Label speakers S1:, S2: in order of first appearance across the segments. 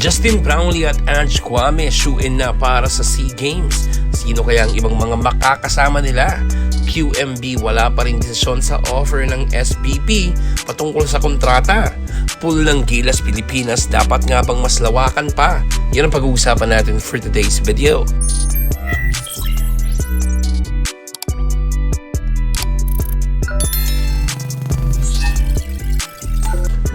S1: Justin Brownlee at Ange Kwame shoe-in na para sa SEA Games. Sino kaya ang ibang mga makakasama nila? QMB wala pa rin desisyon sa offer ng SBP patungkol sa kontrata. Pool ng Gilas Pilipinas dapat nga bang mas lawakan pa? Yan ang pag-uusapan natin for today's video.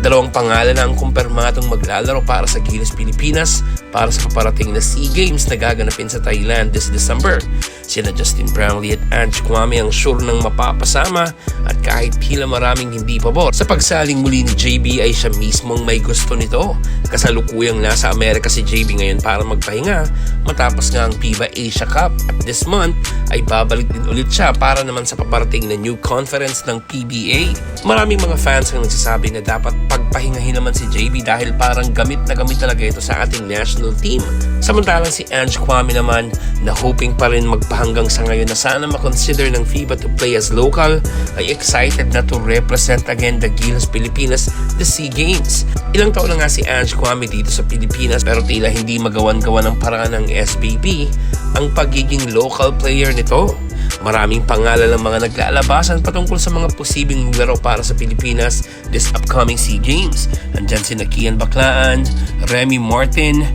S1: Dalawang pangalan na ang kumpirmadong maglalaro para sa Gilas Pilipinas para sa paparating na SEA Games na gaganapin sa Thailand this December. Sina Justin Brownlee at Ange Kwame ang sure ng mapapasama at kahit tila maraming hindi pabor. Sa pagsaling muli ni JB ay siya mismong may gusto nito. Kasalukuyang nasa Amerika si JB ngayon para magpahinga matapos nga ang FIBA Asia Cup at this month ay babalik din ulit siya para naman sa paparating na new conference ng PBA. Maraming mga fans ang nagsasabi na dapat pagpahingahin naman si JB dahil parang gamit na gamit talaga ito sa ating national team. Samantalang si Ange Kwame naman na hoping pa rin magpahanggang sa ngayon na sana makonsider ng FIBA to play as local ay excited na to represent again the Gilas Pilipinas the SEA Games. Ilang taon na nga si Ange Kwame dito sa Pilipinas pero tila hindi magawan-gawa ng paraan ng SBP ang pagiging local player nito. Maraming pangalan ng mga naglalabasan patungkol sa mga posibleng laro para sa Pilipinas this upcoming SEA Games. Andyan si Kian Baklaan, Remy Martin,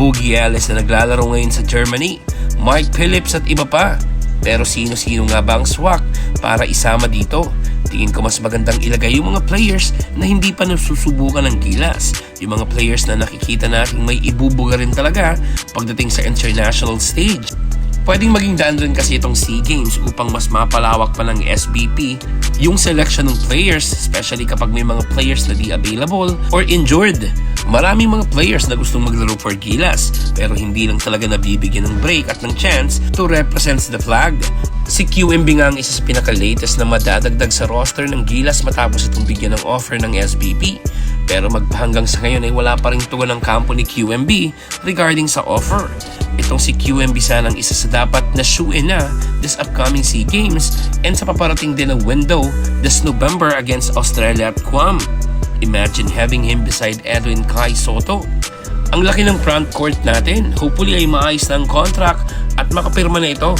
S1: Boogie Ellis na naglalaro ngayon sa Germany, Mike Phillips at iba pa. Pero sino-sino nga ba ang swak para isama dito? Tingin ko mas magandang ilagay yung mga players na hindi pa nasusubukan ng gilas. Yung mga players na nakikita nating may ibubuga rin talaga pagdating sa international stage. Pwedeng maging daan kasi itong SEA Games upang mas mapalawak pa ng SBP yung selection ng players, especially kapag may mga players na di available or injured. Maraming mga players na gustong maglaro for Gilas pero hindi lang talaga nabibigyan ng break at ng chance to represent the flag. Si QMB nga ang isa sa pinaka-latest na madadagdag sa roster ng Gilas matapos itong bigyan ng offer ng SBP. Pero magpahanggang sa ngayon ay wala pa rin tugon ng kampo ni QMB regarding sa offer. Itong si QMB sana ang isa sa dapat na shoe-in na this upcoming SEA Games and sa paparating din ng window this November against Australia at Guam. Imagine having him beside Edwin Kai Soto. Ang laki ng front court natin. Hopefully ay maayos na ang contract at makapirma na ito